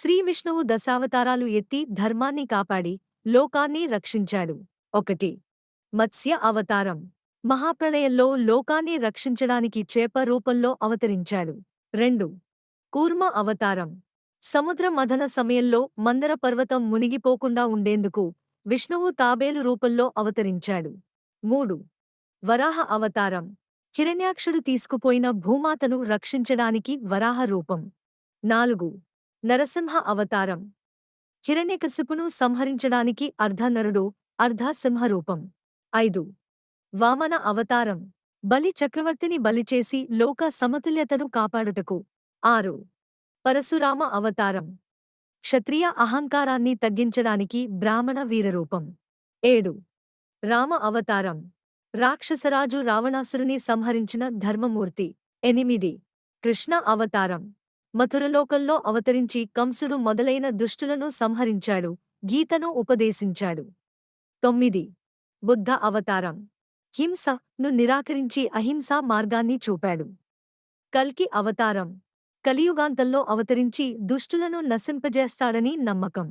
శ్రీ విష్ణువు దశావతారాలు ఎత్తి ధర్మాన్ని కాపాడి లోకాన్ని రక్షించాడు. ఒకటి. మత్స్య అవతారం. మహాప్రళయంలో లోకాన్ని రక్షించడానికి చేప రూపంలో అవతరించాడు. రెండు. కూర్మ అవతారం. సముద్ర మథన సమయంలో మందర పర్వతం మునిగిపోకుండా ఉండేందుకు విష్ణువు తాబేలు రూపంలో అవతరించాడు. మూడు. వరాహ అవతారం. హిరణ్యాక్షుడు తీసుకుపోయిన భూమాతను రక్షించడానికి వరాహ రూపం. నాలుగు. నరసింహ అవతారం. హిరణ్యకశిపును సంహరించడానికి అర్ధనరుడు అర్ధసింహ రూపం ఐదు. వామన అవతారం. బలి చక్రవర్తిని బలిచేసి లోక సమతుల్యతను కాపాడుటకు. ఆరు. పరశురామ అవతారం. క్షత్రియ అహంకారాన్ని తగ్గించడానికి బ్రాహ్మణ వీరరూపం. ఏడు. రామ అవతారం. రాక్షసరాజు రావణాసురుని సంహరించిన ధర్మమూర్తి. ఎనిమిది. కృష్ణ అవతారం. మథురలోకంలో అవతరించి కంసుడు మొదలైన దుష్టులను సంహరించాడు. గీతను ఉపదేశించాడు. తొమ్మిది. బుద్ధ అవతారం. హింస ను నిరాకరించి అహింసా మార్గాన్ని చూపాడు. కల్కి అవతారం. కలియుగాంతంలో అవతరించి దుష్టులను నశింపజేస్తాడని నమ్మకం.